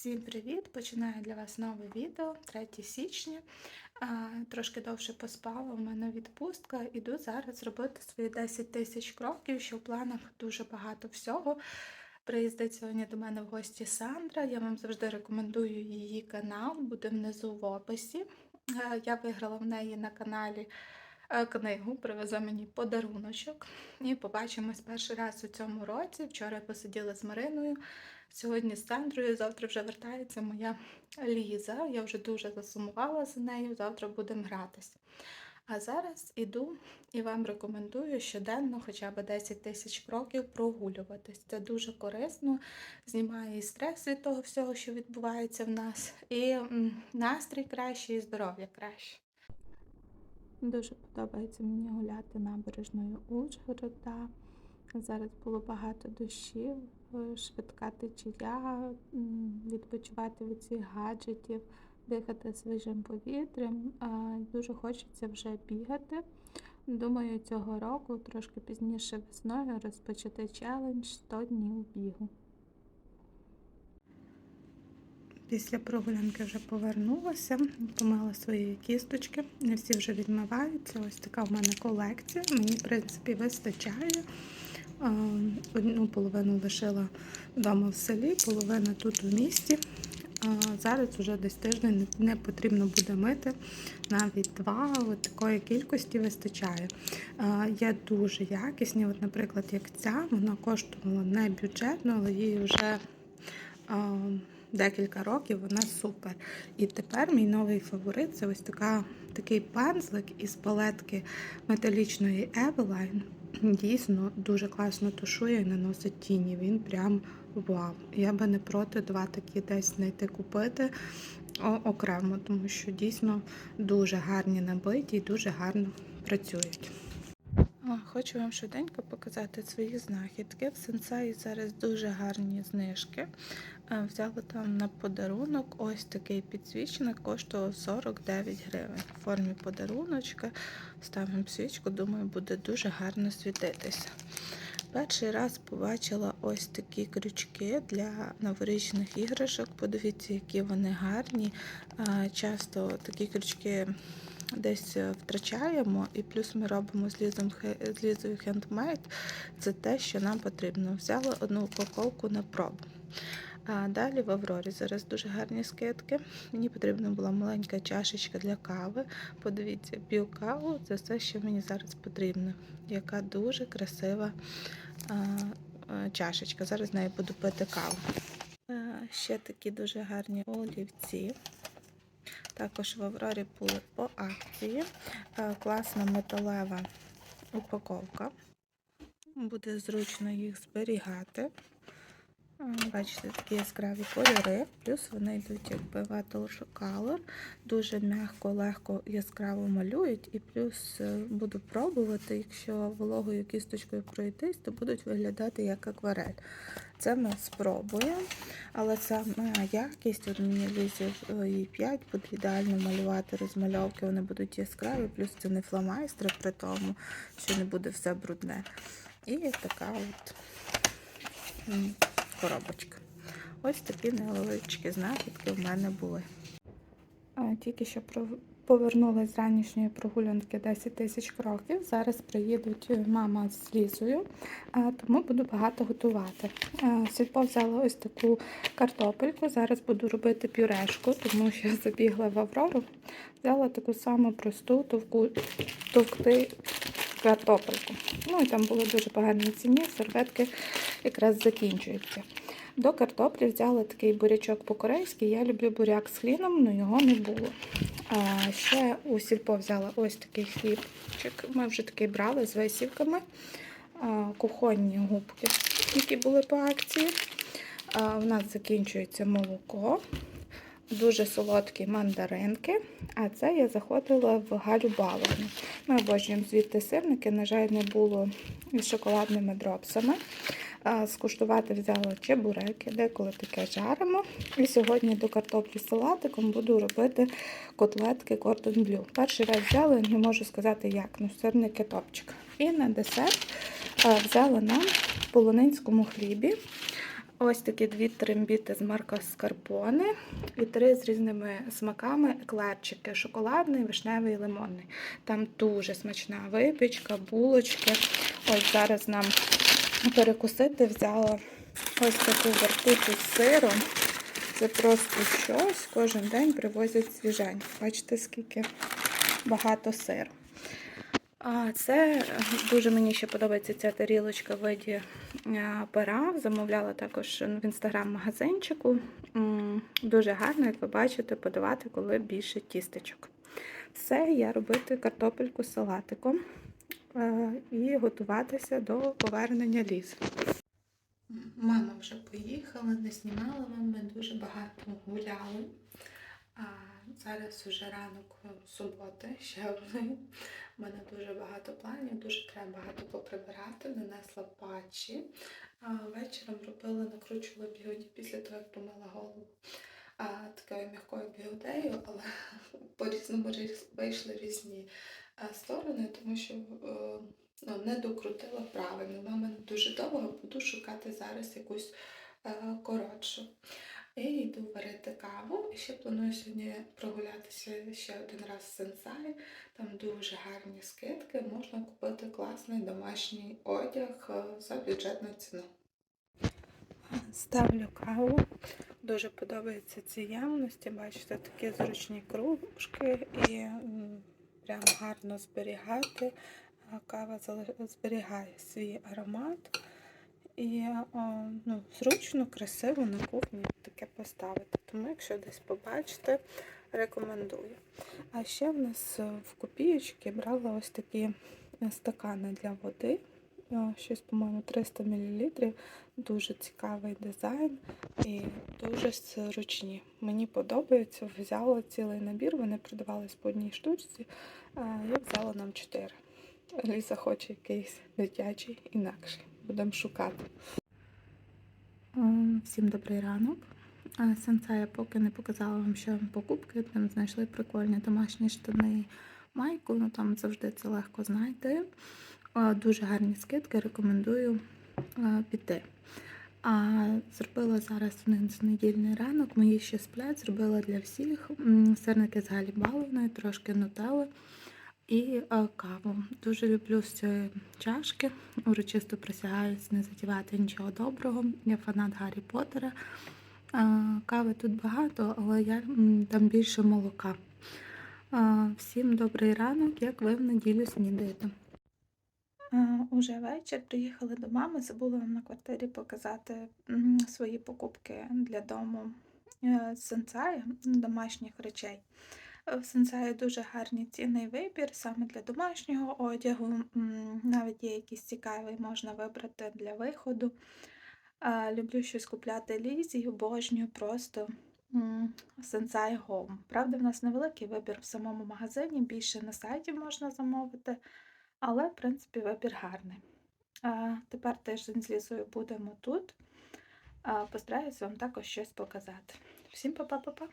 Всім привіт! Починаю для вас нове відео 3 січня. Трошки довше поспала, у мене відпустка. Іду зараз робити свої 10 тисяч кроків, що в планах дуже багато всього. Приїздить сьогодні до мене в гості Сандра. Я вам завжди рекомендую її канал, буде внизу в описі. Я виграла в неї на каналі книгу, привезе мені подаруночок. І побачимось перший раз у цьому році. Вчора посиділи з Мариною. Сьогодні з Сандрою, завтра вже вертається моя Ліза. Я вже дуже засумувала за нею, завтра будемо гратись. А зараз іду і вам рекомендую щоденно хоча б 10 тисяч кроків прогулюватись. Це дуже корисно, знімає і стрес від того всього, що відбувається в нас, і настрій кращий, і здоров'я краще. Дуже подобається мені гуляти набережною Ужгорода. Зараз було багато дощів, швидка течія, відпочивати від цих гаджетів, дихати свіжим повітрям. Дуже хочеться вже бігати. Думаю, цього року, трошки пізніше весною, розпочати челендж 100 днів бігу. Після прогулянки вже повернулася, помила свої кісточки. Не всі вже відмиваються. Ось така в мене колекція. Мені, в принципі, вистачає. Одну половину лишила вдома в селі, половина тут в місті. Зараз вже десь тиждень не потрібно буде мити, навіть два, от такої кількості вистачає. Є дуже якісні, от, наприклад, як ця, вона коштувала не бюджетно, але їй вже декілька років, вона супер. І тепер мій новий фаворит це ось така, такий пензлик із палетки металічної Eveline. Дійсно дуже класно тушує і наносить тіні. Він прям вау. Я би не проти два такі десь знайти купити окремо, тому що дійсно дуже гарні набиті і дуже гарно працюють. Хочу вам швиденько показати свої знахідки. В сенсеї зараз дуже гарні знижки. Взяла там на подарунок ось такий підсвічник, коштував 49 гривень. В формі подаруночка ставимо свічку, думаю, буде дуже гарно світитися. Перший раз побачила ось такі крючки для новорічних іграшок. Подивіться, які вони гарні. Часто такі крючки десь е, втрачаємо, і плюс ми робимо з лізом з лізою хендмейд. Це те, що нам потрібно. Взяла одну упаковку на пробу. А далі в Аврорі зараз дуже гарні скидки. Мені потрібна була маленька чашечка для кави. Подивіться, п'ю це все, що мені зараз потрібно. Яка дуже красива а, а, чашечка. Зараз нею буду пити каву. А, ще такі дуже гарні олівці. Також в Аврорі були по акції. Класна металева упаковка. Буде зручно їх зберігати. Бачите, такі яскраві кольори, плюс вони йдуть якби Watercolor Color. Дуже м'яко, легко, яскраво малюють. І плюс е, буду пробувати, якщо вологою кісточкою пройтись, то будуть виглядати як акварель. Це ми спробуємо, але саме якість, от мені лізів і 5 буде ідеально малювати розмальовки, вони будуть яскраві, плюс це не фломайстер, при тому, що не буде все брудне. І така от коробочка. Ось такі невеличкі знахідки в мене були. Тільки що повернулася з ранішньої прогулянки 10 тисяч кроків. Зараз приїдуть мама з Лізою, тому буду багато готувати. Сільпо взяла ось таку картопельку. Зараз буду робити пюрешку, тому що забігла в Аврору. Взяла таку саму просту товку, товкти картопельку. Ну і там було дуже погані ціні, серветки якраз закінчуються. До картоплі взяла такий бурячок по-корейськи. Я люблю буряк з хліном, але його не було. А ще у сільпо взяла ось такий хлібчик. Ми вже такий брали з висівками. Кухонні губки, які були по акції. У нас закінчується молоко. Дуже солодкі мандаринки. А це я заходила в Галю Баловну. Ми обожнюємо звідти сирники, на жаль, не було із шоколадними дропсами. Скуштувати взяла чебуреки, деколи таке жаримо. І сьогодні до картоплі з салатиком буду робити котлетки Кордон Блю. Перший раз взяла, не можу сказати як, ну сирники топчик. І на десерт взяла нам в полонинському хлібі Ось такі дві трембіти з марка Скарпоне і три з різними смаками еклерчики: шоколадний, вишневий і лимонний. Там дуже смачна випічка, булочки. Ось зараз нам перекусити взяла ось таку вертуху з сиром. Це просто щось. Кожен день привозять свіжень. Бачите, скільки багато сиру. А це дуже мені ще подобається ця тарілочка в виді е, пера. Замовляла також в інстаграм-магазинчику. Дуже гарно, як ви бачите, подавати, коли більше тістечок. Все, я робити картопельку з салатиком е, і готуватися до повернення ліс. Мама вже поїхала, не знімала вам, ми дуже багато гуляли. А зараз уже ранок суботи, ще одної. У мене дуже багато планів, дуже треба багато поприбирати, нанесла патчі. А вечором робила, накручувала бігоді після того, як помила голову. А, такою м'якою бігодею, але по-різному вийшли різні сторони, тому що е, ну, не докрутила правильно. Мама дуже довго буду шукати зараз якусь е, коротшу. І йду варити каву. І ще планую сьогодні прогулятися ще один раз в Сенсай. Там дуже гарні скидки. Можна купити класний домашній одяг е, за бюджетну ціну. Ставлю каву. Дуже подобаються ці ємності. Бачите, такі зручні кружки і прям гарно зберігати. Кава зберігає свій аромат. І ну, зручно, красиво на кухні таке поставити. Тому, якщо десь побачите, рекомендую. А ще в нас е, в копієчки брала ось такі е, стакани для води. Е, Щось, по-моєму, 300 мл. Дуже цікавий дизайн і дуже зручні. Мені подобається. Взяла цілий набір, вони продавались по одній штучці. Я взяла нам 4. Ліса хоче якийсь дитячий інакший. Будемо шукати. Ем, Всім добрий ранок. А, Сенса я поки не показала вам ще покупки. Там знайшли прикольні домашні штани майку. Ну там завжди це легко знайти. Дуже гарні скидки, рекомендую піти. А зробила зараз в них недільний ранок. Мої ще сплять, зробила для всіх сирники з галібаловною, трошки нутелли і каву. Дуже люблю з цієї чашки. Урочисто присягаюсь не задівати нічого доброго. Я фанат Гаррі Поттера. Кави тут багато, але я там більше молока. Всім добрий ранок, як ви в неділю снідаєте. Уже вечір приїхали до мами. Забула вам на квартирі показати свої покупки для дому е, сенсаю домашніх речей. Е, В сенсаї дуже гарні ціни і вибір саме для домашнього одягу. Навіть є якісь цікаві, можна вибрати для виходу. Люблю щось купляти лізі, обожнюю просто Sensai Home. Правда, в нас невеликий вибір в самому магазині, більше на сайті можна замовити, але, в принципі, вибір гарний. Тепер тиждень з лізою будемо тут. А, Постараюся вам також щось показати. Всім па-па-па-па!